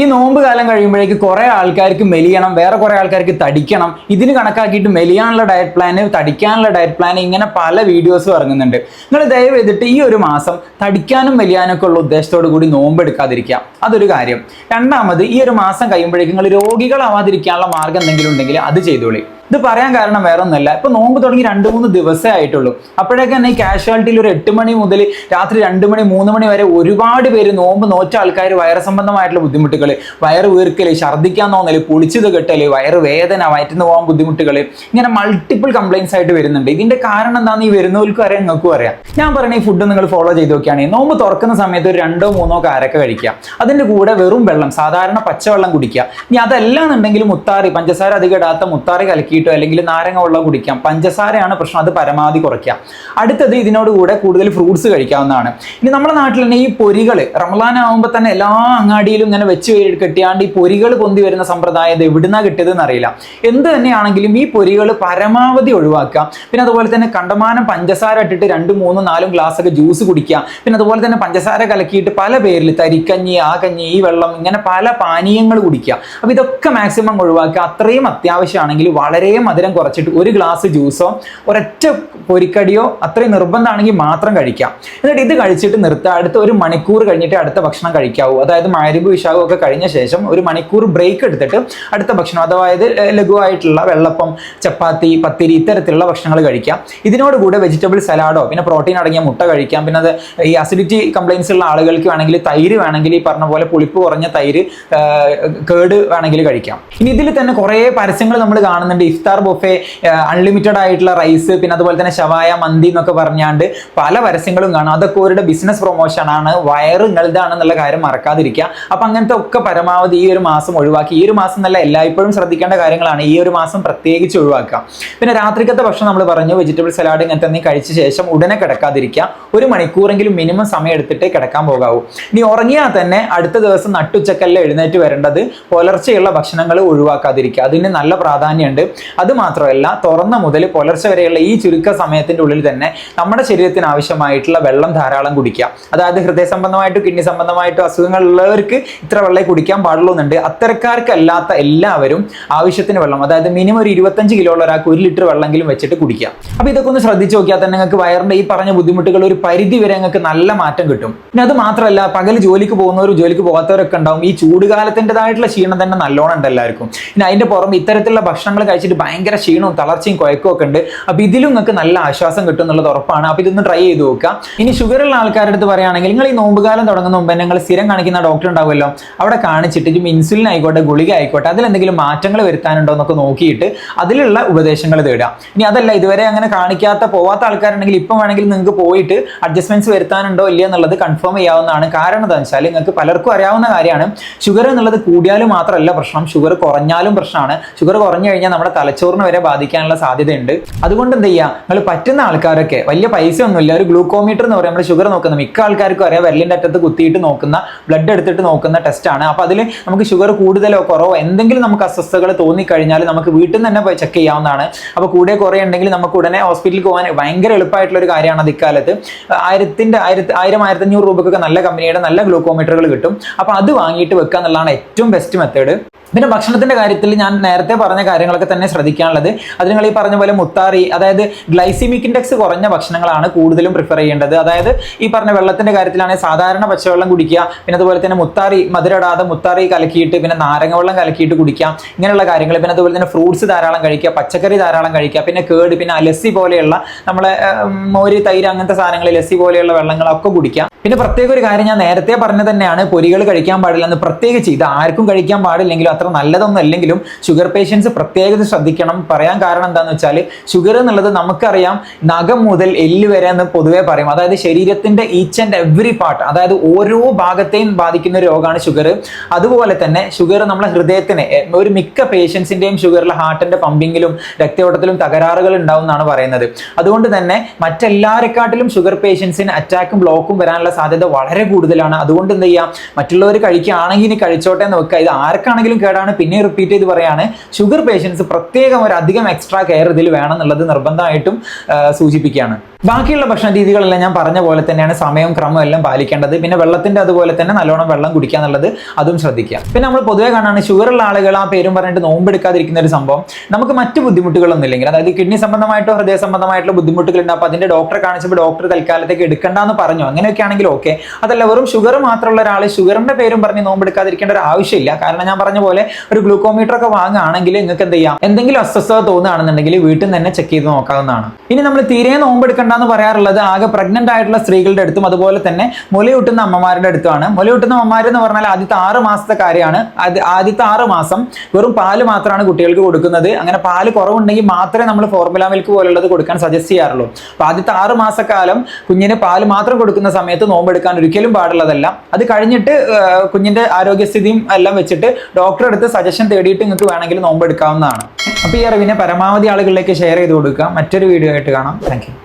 ഈ നോമ്പ് കാലം കഴിയുമ്പോഴേക്ക് കുറെ ആൾക്കാർക്ക് മെലിയണം വേറെ കുറെ ആൾക്കാർക്ക് തടിക്കണം. ഇതിന് കണക്കാക്കിയിട്ട് മെലിയാനുള്ള ഡയറ്റ് പ്ലാന് തടിക്കാനുള്ള ഡയറ്റ് പ്ലാൻ ഇങ്ങനെ പല വീഡിയോസും ഇറങ്ങുന്നുണ്ട്. നിങ്ങൾ ദയവ് ചെയ്തിട്ട് ഈ ഒരു മാസം തടിക്കാനും മെലിയാനൊക്കെ ഉള്ള ഉദ്ദേശത്തോടു കൂടി നോമ്പ് എടുക്കാതിരിക്കുക. അതൊരു കാര്യം. രണ്ടാമത് ഈ ഒരു മാസം കഴിയുമ്പോഴേക്കും നിങ്ങൾ രോഗികളാവാതിരിക്കാനുള്ള മാർഗം എന്തെങ്കിലും ഉണ്ടെങ്കിൽ അത് ചെയ്തോളി. ഇത് പറയാൻ കാരണം വേറെ ഒന്നല്ല ഇപ്പൊ നോമ്പ് തുടങ്ങി രണ്ട് മൂന്ന് ദിവസമേ ആയിട്ടുള്ളൂ. അപ്പോഴേക്ക് തന്നെ ഈ കാഷ്വാലിറ്റിയിൽ ഒരു എട്ട് മണി മുതൽ രാത്രി രണ്ട് മണി മൂന്ന് മണി വരെ ഒരുപാട് പേര് നോമ്പ് നോറ്റ ആൾക്കാർ വയറ് സംബന്ധമായിട്ടുള്ള ബുദ്ധിമുട്ടുകൾ വയറ് വീർക്കൽ ഛർദ്ദിക്കാൻ തോന്നൽ പുളിച്ചത് കെട്ടൽ വയറ് വേദന വയറ്റുന്ന പോകാൻ ബുദ്ധിമുട്ടുകൾ ഇങ്ങനെ മൾട്ടിപ്പിൾ കംപ്ലൈൻസ് ആയിട്ട് വരുന്നുണ്ട്. ഇതിന്റെ കാരണം എന്താണെന്ന് ഈ വരുന്നവർക്കും അറിയാം നിങ്ങൾക്കും അറിയാം. ഞാൻ പറയുന്ന ഈ ഫുഡ് നിങ്ങൾ ഫോളോ ചെയ്ത് നോക്കുകയാണെങ്കിൽ നോമ്പ് തുറക്കുന്ന സമയത്ത് ഒരു രണ്ടോ മൂന്നോ കാരക്ക കഴിക്കുക. അതിന്റെ കൂടെ വെറും വെള്ളം സാധാരണ പച്ചവെള്ളം കുടിക്കുക. ഇനി അതല്ല എന്നുണ്ടെങ്കിൽ മുത്താറി പഞ്ചസാര അധികം ഇടാത്ത മുത്താറി കലക്കിയിട്ടോ അല്ലെങ്കിൽ നാരങ്ങ വെള്ളം കുടിക്കാം. പഞ്ചസാരയാണ് പ്രശ്നം. അത് പരമാവധി കുറയ്ക്കാം. അടുത്തത് ഇതിനോട് കൂടെ കൂടുതൽ ഫ്രൂട്ട്സ് കഴിക്കാവുന്നതാണ്. ഇനി നമ്മുടെ നാട്ടിൽ തന്നെ ഈ പൊരികൾ റമലാൻ ആകുമ്പോൾ തന്നെ എല്ലാ അങ്ങാടിയിലും ഇങ്ങനെ വെച്ച് കെട്ടിയാണ്ട് ഈ പൊരികൾ പൊന്തി വരുന്ന സമ്പ്രദായം ഇത് എവിടുന്നാ കിട്ടിയതെന്ന് അറിയില്ല. എന്ത് തന്നെയാണെങ്കിലും ഈ പൊരികൾ പരമാവധി ഒഴിവാക്കുക. പിന്നെ അതുപോലെ തന്നെ കണ്ടമാനം പഞ്ചസാര ഇട്ടിട്ട് രണ്ടും മൂന്നും നാലും ഗ്ലാസ് ഒക്കെ ജ്യൂസ് കുടിക്കുക. പിന്നെ അതുപോലെ തന്നെ പഞ്ചസാര കലക്കിയിട്ട് പല പേരിൽ തരിക്കഞ്ഞി ആ കഞ്ഞി ഈ വെള്ളം ഇങ്ങനെ പല പാനീയങ്ങൾ കുടിക്കുക. അപ്പൊ ഇതൊക്കെ മാക്സിമം ഒഴിവാക്കുക. അത്രയും അത്യാവശ്യമാണെങ്കിൽ വളരെ മധുരം കുറച്ചിട്ട് ഒരു ഗ്ലാസ് ജ്യൂസോ ഒരൊറ്റ പൊരിക്കടിയോ അത്രയും നിർബന്ധമാണെങ്കിൽ മാത്രം കഴിക്കാം. എന്നിട്ട് ഇത് കഴിച്ചിട്ട് നിർത്തുക അടുത്ത ഒരു മണിക്കൂർ കഴിഞ്ഞിട്ട് അടുത്ത ഭക്ഷണം കഴിക്കാവൂ. അതായത് മരുമ്പ് വിശാഖവും ഒക്കെ കഴിഞ്ഞ ശേഷം ഒരു മണിക്കൂർ ബ്രേക്ക് എടുത്തിട്ട് അടുത്ത ഭക്ഷണം അതായത് ലഘുവായിട്ടുള്ള വെള്ളപ്പം ചപ്പാത്തി പത്തിരി ഇത്തരത്തിലുള്ള ഭക്ഷണങ്ങൾ കഴിക്കാം. ഇതിനോട് കൂടെ വെജിറ്റബിൾ സലാഡോ പിന്നെ പ്രോട്ടീൻ അടങ്ങിയ മുട്ട കഴിക്കാം. പിന്നെ അത് ഈ അസിഡിറ്റി കംപ്ലൈൻസ് ഉള്ള ആളുകൾക്ക് വേണമെങ്കിൽ തൈര് വേണമെങ്കിൽ ഈ പറഞ്ഞ പോലെ പുളിപ്പ് കുറഞ്ഞ തൈര് കേട് വേണമെങ്കിൽ കഴിക്കാം. ഇനി ഇതിൽ തന്നെ കുറേ പരസ്യങ്ങൾ നമ്മൾ കാണുന്നുണ്ട്. ഇഫ്താർ ബൊഫെ അൺലിമിറ്റഡ് ആയിട്ടുള്ള റൈസ് പിന്നെ അതുപോലെ തന്നെ ഷവായ മന്തി എന്നൊക്കെ പറഞ്ഞാണ്ട് പല പരസ്യങ്ങളും കാണാം. അതൊക്കെ അവരുടെ ബിസിനസ് പ്രൊമോഷൻ ആണ്. വയറ് നിങ്ങളുടെയാണെന്നുള്ള കാര്യം മറക്കാതിരിക്കുക. അപ്പൊ അങ്ങനത്തെ ഒക്കെ പരമാവധി ഈ ഒരു മാസം ഒഴിവാക്കി. ഈ ഒരു മാസം നല്ല എല്ലായ്പ്പോഴും ശ്രദ്ധിക്കേണ്ട കാര്യങ്ങളാണ്. ഈ ഒരു മാസം പ്രത്യേകിച്ച് ഒഴിവാക്കുക. പിന്നെ രാത്രിക്കത്തെ ഭക്ഷണം നമ്മൾ പറഞ്ഞു വെജിറ്റബിൾ സലാഡ് ഇങ്ങനത്തെ എന്തെങ്കിലും കഴിച്ച ശേഷം ഉടനെ കിടക്കാതിരിക്കുക. ഒരു മണിക്കൂറെങ്കിലും മിനിമം സമയം എടുത്തിട്ടേ കിടക്കാൻ പോകാവൂ. ഇനി ഉറങ്ങിയാൽ തന്നെ അടുത്ത ദിവസം നട്ടുച്ചക്കല്ല എഴുന്നേറ്റ് വരേണ്ടത്. പുലർച്ചെയുള്ള ഭക്ഷണങ്ങൾ ഒഴിവാക്കാതിരിക്കുക. അതിന് നല്ല പ്രാധാന്യമുണ്ട്. അത് മാത്രമല്ല തുറന്ന മുതൽ പുലർച്ചെ വരെയുള്ള ഈ ചുരുക്ക സമയത്തിന്റെ ഉള്ളിൽ തന്നെ നമ്മുടെ ശരീരത്തിന് ആവശ്യമായിട്ടുള്ള വെള്ളം ധാരാളം കുടിക്കുക. അതായത് ഹൃദയ സംബന്ധമായിട്ടും കിഡ്നി സംബന്ധമായിട്ടും അസുഖങ്ങളുള്ളവർക്ക് ഇത്ര വെള്ളം കുടിക്കാൻ പാടുള്ളൂ എന്നുണ്ട് അത്തരക്കാർക്കല്ലാത്ത എല്ലാവരും ആവശ്യത്തിന് വെള്ളം അതായത് മിനിമം ഒരു ഇരുപത്തഞ്ച് കിലോ ഉള്ള ഒരാൾക്ക് ഒരു ലിറ്റർ വെള്ളമെങ്കിലും വെച്ചിട്ട് കുടിക്കുക. അപ്പോൾ ഇതൊക്കെ ഒന്ന് ശ്രദ്ധിച്ച് നോക്കിയാൽ തന്നെ നിങ്ങൾക്ക് വയറിന്റെ ഈ പറഞ്ഞ ബുദ്ധിമുട്ടുകൾ ഒരു പരിധി വരെ നിങ്ങൾക്ക് നല്ല മാറ്റം കിട്ടും. പിന്നെ അത് മാത്രമല്ല പകൽ ജോലിക്ക് പോകുന്നവരും ജോലിക്ക് പോകാത്തവരൊക്കെ ഉണ്ടാവും. ഈ ചൂടുകാലത്തിന്റെതായിട്ടുള്ള ക്ഷീണം തന്നെ നല്ലോണം ഉണ്ട് എല്ലാവർക്കും. പിന്നെ അതിന്റെ പുറമെ ഇത്തരത്തിലുള്ള ഭക്ഷണങ്ങൾ കഴിച്ചിട്ട് ഭയങ്കര ക്ഷീണവും തളർച്ചയും കുഴക്കവും ഒക്കെ ഉണ്ട്. അപ്പോൾ ഇതിലും നിങ്ങൾക്ക് നല്ല ആശ്വാസം കിട്ടും എന്നുള്ളത് ഉറപ്പാണ്. അപ്പൊ ഇതൊന്ന് ട്രൈ ചെയ്ത് നോക്കുക. ഇനി ഷുഗർ ഉള്ള ആൾക്കാരുടെ അടുത്ത് പറയുകയാണെങ്കിൽ നിങ്ങൾ ഈ നോമ്പുകാലം തുടങ്ങുന്ന മുമ്പ് നിങ്ങൾ സ്ഥിരം കാണിക്കുന്ന ഡോക്ടർ ഉണ്ടാവുമല്ലോ. അവിടെ കാണിച്ചിട്ട് ഇൻസുലിൻ ആയിക്കോട്ടെ ഗുളിക ആയിക്കോട്ടെ അതിൽ എന്തെങ്കിലും മാറ്റങ്ങൾ വരുത്താനുണ്ടോ എന്നൊക്കെ നോക്കിയിട്ട് അതിലുള്ള ഉപദേശങ്ങൾ തേടുക. ഇനി അതല്ല ഇതുവരെ അങ്ങനെ കാണിക്കാത്ത പോവാത്ത ആൾക്കാരുണ്ടെങ്കിൽ ഇപ്പം വേണമെങ്കിൽ നിങ്ങൾക്ക് പോയിട്ട് അഡ്ജസ്റ്റ്മെന്റ്സ് വരുത്താനുണ്ടോ ഇല്ല എന്നുള്ളത് കൺഫേം ചെയ്യാവുന്നതാണ്. കാരണം എന്താ വെച്ചാൽ നിങ്ങൾക്ക് പലർക്കും അറിയാവുന്ന കാര്യമാണ്. ഷുഗർ എന്നുള്ളത് കൂടിയാലും മാത്രമല്ല പ്രശ്നം. ഷുഗർ കുറഞ്ഞാലും പ്രശ്നമാണ്. ഷുഗർ കുറഞ്ഞു കഴിഞ്ഞാൽ നമ്മുടെ തലച്ചോറിന് വരെ ബാധിക്കാനുള്ള സാധ്യതയുണ്ട്. അതുകൊണ്ട് എന്ത് ചെയ്യുക? നിങ്ങൾ പറ്റുന്ന ആൾക്കാരൊക്കെ വലിയ പൈസ ഒന്നുമില്ല ഒരു ഗ്ലൂക്കോമീറ്റർ എന്ന് പറയുമ്പോൾ ഷുഗർ നോക്കുന്ന മിക്ക ആൾക്കാർക്കും അറിയാം വിരലിന്റെ അറ്റത്ത് കുത്തിയിട്ട് നോക്കുന്ന ബ്ലഡ് എടുത്തിട്ട് നോക്കുന്ന ടെസ്റ്റാണ് അപ്പോൾ അതിൽ നമുക്ക് ഷുഗർ കൂടുതലോ കുറവോ എന്തെങ്കിലും നമുക്ക് അസ്വസ്ഥതകൾ തോന്നിക്കഴിഞ്ഞാൽ നമുക്ക് വീട്ടിൽ നിന്ന് തന്നെ പോയി ചെക്ക് ചെയ്യാവുന്നതാണ്. അപ്പോൾ കൂടെ കുറേ ഉണ്ടെങ്കിൽ നമുക്ക് ഉടനെ ഹോസ്പിറ്റലിൽ പോകാൻ ഭയങ്കര എളുപ്പമായിട്ടുള്ള ഒരു കാര്യമാണ് അത് ഇക്കാലത്ത് ആയിരത്തിന്റെ ആയിരത്തി ആയിരം ആയിരത്തഞ്ഞൂറ് രൂപക്കൊക്കെ നല്ല കമ്പനിയുടെ നല്ല ഗ്ലൂക്കോമീറ്ററുകൾ കിട്ടും. അപ്പോൾ അത് വാങ്ങിയിട്ട് വെക്കുക എന്നുള്ളതാണ് ഏറ്റവും ബെസ്റ്റ് മെത്തേഡ് പിന്നെ ഭക്ഷണത്തിന്റെ കാര്യത്തിൽ ഞാൻ നേരത്തെ പറഞ്ഞ കാര്യങ്ങളൊക്കെ തന്നെ ശ്രദ്ധിക്കാനുള്ളത്. അത് നിങ്ങൾ ഈ പറഞ്ഞ പോലെ മുത്താറി അതായത് ഗ്ലൈസിമിക് ഇൻഡെക്സ് കുറഞ്ഞ ഭക്ഷണങ്ങളാണ് കൂടുതലും പ്രിഫർ ചെയ്യേണ്ടത്. അതായത് ഈ പറഞ്ഞ വെള്ളത്തിന്റെ കാര്യത്തിലാണെങ്കിൽ സാധാരണ പച്ചവെള്ളം കുടിക്കുക പിന്നെ അതുപോലെ തന്നെ മുത്താറി മധുരടാതെ മുത്താറി കലക്കിയിട്ട് പിന്നെ നാരങ്ങ വെള്ളം കലക്കിയിട്ട് കുടിക്കാം ഇങ്ങനെയുള്ള കാര്യങ്ങൾ പിന്നെ അതുപോലെ തന്നെ ഫ്രൂട്ട്സ് ധാരാളം കഴിക്കുക പച്ചക്കറി ധാരാളം കഴിക്കുക പിന്നെ കേട് പിന്നെ ലസ്സി പോലെയുള്ള നമ്മളെ മോര് തൈര് അങ്ങനത്തെ സാധനങ്ങൾ ലസ്സി പോലെയുള്ള വെള്ളങ്ങളൊക്കെ കുടിക്കാം പിന്നെ പ്രത്യേക ഒരു കാര്യം ഞാൻ നേരത്തെ പറഞ്ഞു തന്നെയാണ് പൊരികൾ കഴിക്കാൻ പാടില്ല എന്ന് പ്രത്യേകിച്ച് ഇത് ആർക്കും കഴിക്കാൻ പാടില്ലെങ്കിലും അത്ര നല്ലതൊന്നും അല്ലെങ്കിലും ഷുഗർ പേഷ്യൻസ് പ്രത്യേകത ശ്രദ്ധിക്കണം. പറയാൻ കാരണം എന്താണെന്ന് വെച്ചാൽ ഷുഗർ എന്നുള്ളത് നമുക്കറിയാം നഖം മുതൽ എല്ല് വരെ എന്ന് പൊതുവെ പറയും. അതായത് ശരീരത്തിന്റെ ഈച്ച് ആൻഡ് എവറി പാർട്ട് അതായത് ഓരോ ഭാഗത്തെയും ബാധിക്കുന്ന രോഗമാണ് ഷുഗർ അതുപോലെ തന്നെ ഷുഗർ നമ്മളെ ഹൃദയത്തിന് ഒരു മിക്ക പേഷ്യൻസിന്റെയും ഷുഗറിൽ ഹാർട്ടിന്റെ പമ്പിങ്ങിലും രക്തയോട്ടത്തിലും തകരാറുകൾ ഉണ്ടാവും എന്നാണ് പറയുന്നത്. അതുകൊണ്ട് തന്നെ മറ്റെല്ലാരെക്കാട്ടിലും ഷുഗർ പേഷ്യൻസിന് അറ്റാക്കും ബ്ലോക്കും വരാനുള്ള സാധ്യത വളരെ കൂടുതലാണ്. അതുകൊണ്ട് എന്ത് ചെയ്യാം? മറ്റുള്ളവർ കഴിക്കുകയാണെങ്കിൽ ഇനി കഴിച്ചോട്ടെ എന്ന് വെക്കുക. ഇത് ആർക്കാണെങ്കിലും കേടാണ്. പിന്നെ റിപ്പീറ്റ് ചെയ്ത് പറയാണ് ഷുഗർ പേഷ്യൻസ് പ്രത്യേകം ഒരു അധികം എക്സ്ട്രാ കെയർ ഇതിൽ വേണം എന്നുള്ളത് നിർബന്ധമായിട്ടും സൂചിപ്പിക്കുകയാണ്. ബാക്കിയുള്ള ഭക്ഷണ രീതികളെല്ലാം ഞാൻ പറഞ്ഞ പോലെ തന്നെയാണ് സമയവും ക്രമവും എല്ലാം പാലിക്കേണ്ടത്. പിന്നെ വെള്ളത്തിന്റെ അതുപോലെ തന്നെ നല്ലോണം വെള്ളം കുടിക്കുക എന്നുള്ളത് അതും ശ്രദ്ധിക്കുക. പിന്നെ നമ്മൾ പൊതുവേ കാണാണ് ഷുഗർ ഉള്ള ആളുകൾ ആ പേരും പറഞ്ഞിട്ട് നോമ്പെടുക്കാതിരിക്കുന്ന ഒരു സംഭവം. നമുക്ക് മറ്റു ബുദ്ധിമുട്ടുകളൊന്നും ഇല്ലെങ്കിൽ അതായത് കിഡ്നി സംബന്ധമായിട്ടോ ഹൃദയ സംബന്ധമായിട്ടുള്ള ബുദ്ധിമുട്ടുകൾ ഉണ്ട് അപ്പോൾ അതിന്റെ ഡോക്ടറെ കാണിച്ചപ്പോൾ ഡോക്ടർ തൽക്കാലത്തേക്ക് എടുക്കണ്ടെന്ന് പറഞ്ഞു? അങ്ങനെയൊക്കെ ആണെങ്കിൽ ഓക്കെ. അതല്ല വെറും ഷുഗർ മാത്രമുള്ള ഒരാൾ ഷുഗറിന്റെ പേരും പറഞ്ഞ് നോമ്പെടുക്കാതിരിക്കേണ്ട ഒരു ആവശ്യമില്ല. കാരണം ഞാൻ പറഞ്ഞ പോലെ ഒരു ഗ്ലൂക്കോമീറ്റർ ഒക്കെ വാങ്ങുകയാണെങ്കിൽ നിങ്ങൾക്ക് എന്ത് ചെയ്യാം? എന്തെങ്കിലും അസ്വസ്ഥത തോന്നുകയാണെന്നുണ്ടെങ്കിൽ വീട്ടിൽ നിന്ന് തന്നെ ചെക്ക് ചെയ്ത് നോക്കാവുന്നതാണ്. ഇനി നമ്മൾ തീരെ നോമ്പെടുക്കണ്ടെന്ന് പറയാറുള്ളത് ആകെ പ്രഗ്നന്റ് ആയിട്ടുള്ള സ്ത്രീകളുടെ അടുത്തും അതുപോലെ തന്നെ മുലയൂട്ടുന്ന അമ്മമാരുടെ അടുത്തുമാണ്. മുലയൂട്ടുന്ന അമ്മമാർ എന്ന് പറഞ്ഞാൽ ആദ്യത്തെ ആറ് മാസത്തെ കാര്യമാണ്. അത് ആദ്യത്തെ ആറ് മാസം വെറും പാൽ മാത്രമാണ് കുട്ടികൾക്ക് കൊടുക്കുന്നത്. അങ്ങനെ പാൽ കുറവുണ്ടെങ്കിൽ മാത്രമേ നമ്മൾ ഫോർമുല മിൽക്ക് പോലുള്ളത് കൊടുക്കാൻ സജസ്റ്റ് ചെയ്യാറുള്ളൂ. അപ്പോൾ ആദ്യത്തെ ആറ് മാസക്കാലം കുഞ്ഞിന് പാൽ മാത്രം കൊടുക്കുന്ന സമയത്ത് നോമ്പെടുക്കാൻ ഒരിക്കലും പാടുള്ളതല്ല. അത് കഴിഞ്ഞിട്ട് കുഞ്ഞിന്റെ ആരോഗ്യസ്ഥിതിയും എല്ലാം വെച്ചിട്ട് ഡോക്ടറെ അടുത്ത് സജഷൻ തേടിയിട്ട് നിങ്ങൾക്ക് വേണമെങ്കിൽ നോമ്പെടുക്കാവുന്നതാണ്. അപ്പോൾ ഈ അറിവിനെ പരമാവധി ആളുകളിലേക്ക് ഷെയർ ചെയ്ത് കൊടുക്കുക. മറ്റൊരു വീഡിയോ ആയിട്ട് കാണാം. താങ്ക്